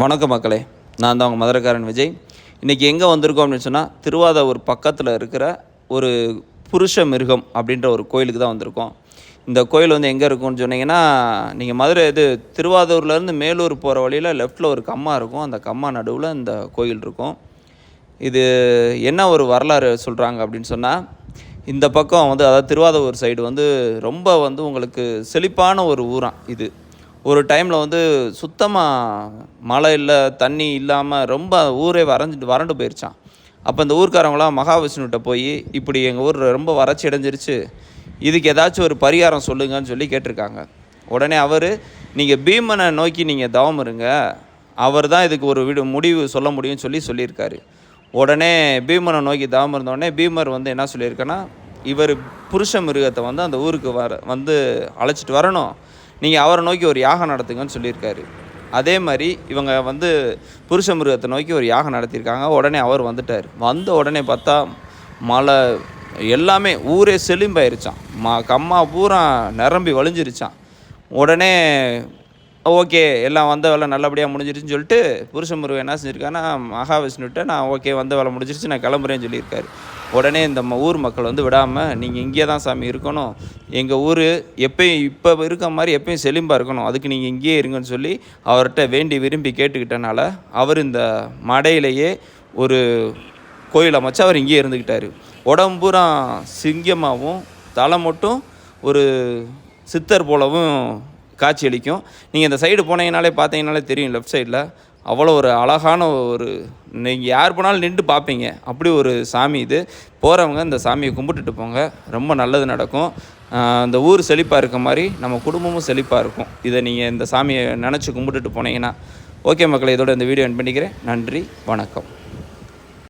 வணக்கம் மக்களே. நான் தான் உங்கள் மதுரக்காரன் விஜய். இன்றைக்கி எங்கே வந்திருக்கோம் அப்படின்னு சொன்னால் திருவாதூர் பக்கத்தில் இருக்கிற ஒரு புருஷ மிருகம் அப்படின்ற ஒரு கோயிலுக்கு தான் வந்திருக்கோம். இந்த கோயில் வந்து எங்கே இருக்கும்னு சொன்னீங்கன்னா நீங்கள் மதுரை இது திருவாதூர்லேருந்து மேலூர் போகிற வழியில் லெஃப்ட்டில் ஒரு கம்மா இருக்கும். அந்த கம்மா நடுவில் இந்த கோயில் இருக்கும். இது என்ன ஒரு வரலாறு சொல்கிறாங்க அப்படின்னு சொன்னால் இந்த பக்கம் வந்து அதாவது திருவாதூர் சைடு வந்து ரொம்ப வந்து உங்களுக்கு செழிப்பான ஒரு ஊரான் இது. ஒரு டைமில் வந்து சுத்தமாக மழை இல்லை தண்ணி இல்லாமல் ரொம்ப ஊரே வரைஞ்சிட்டு வறண்டு போயிருச்சான் அப்போ இந்த ஊர்க்காரங்களாம் மகாவிஷ்ணுகிட்ட போய் இப்படி எங்கள் ஊர் ரொம்ப வறட்சி அடைஞ்சிருச்சு இதுக்கு ஏதாச்சும் ஒரு பரிகாரம் சொல்லுங்கன்னு சொல்லி கேட்டிருக்காங்க. உடனே அவர் நீங்கள் பீமனை நோக்கி நீங்கள் தவம் இருங்க அவர் தான் இதுக்கு ஒரு விடு முடிவு சொல்ல முடியும்னு சொல்லி சொல்லியிருக்காரு. உடனே பீமனை நோக்கி தவம் இருந்தோடனே பீமர் வந்து என்ன சொல்லியிருக்கேன்னா இவர் புருஷ மிருகத்தை வந்து அந்த ஊருக்கு வர வந்து அழைச்சிட்டு வரணும். நீங்கள் அவரை நோக்கி ஒரு யாகம் நடத்துங்கன்னு சொல்லியிருக்காரு. அதே மாதிரி இவங்க வந்து புருஷ மிருகத்தை நோக்கி ஒரு யாகம் நடத்தியிருக்காங்க. உடனே அவர் வந்துட்டார். வந்த உடனே பார்த்தா மழை எல்லாமே ஊரே செழிம்பாயிருச்சான் மா கம்மா பூரா நிரம்பி வழிஞ்சிருச்சான் உடனே ஓகே எல்லாம் வந்த வேலை நல்லபடியாக முடிஞ்சிருச்சுன்னு சொல்லிட்டு புருஷ முருகன் என்ன செஞ்சுருக்காருன்னா மகாவிஷ்ணுகிட்ட நான் ஓகே வந்த வேலை முடிஞ்சிருச்சு நான் கிளம்புறேன்னு சொல்லியிருக்காரு. உடனே இந்த ம- ஊர் மக்கள் வந்து விடாமல் நீங்கள் இங்கே தான் சாமி இருக்கணும். எங்கள் ஊர் எப்பயும் இப்போ இருக்க மாதிரி எப்பயும் செழிம்பாக இருக்கணும். அதுக்கு நீங்கள் இங்கேயே இருங்கன்னு சொல்லி அவர்கிட்ட வேண்டி விரும்பி கேட்டுக்கிட்டனால அவர் இந்த மடையிலேயே ஒரு கோயில் அமைச்சு அவர் இங்கேயே இருந்துக்கிட்டார் உடம்புரா சிங்கமாகவும் தலை மட்டும் ஒரு சித்தர் போலவும் காட்சியளிக்கும் நீங்கள் இந்த சைடு போனீங்கனாலே பார்த்தீங்கனாலே தெரியும் லெஃப்ட் சைடில் அவ்வளோ ஒரு அழகான ஒரு நீங்கள் யார் போனாலும் நின்று பார்ப்பீங்க அப்படி ஒரு சாமி இது. போகிறவங்க இந்த சாமியை கும்பிட்டுட்டு போங்க. ரொம்ப நல்லது நடக்கும். அந்த ஊர் செழிப்பாக இருக்க மாதிரி நம்ம குடும்பமும் செழிப்பாக இருக்கும். இதை நீங்கள் இந்த சாமியை நினச்சி கும்பிட்டுட்டு போனீங்கன்னா ஓகே மக்களை இதோட இந்த வீடியோ என் பண்ணிக்கிறேன். நன்றி வணக்கம்.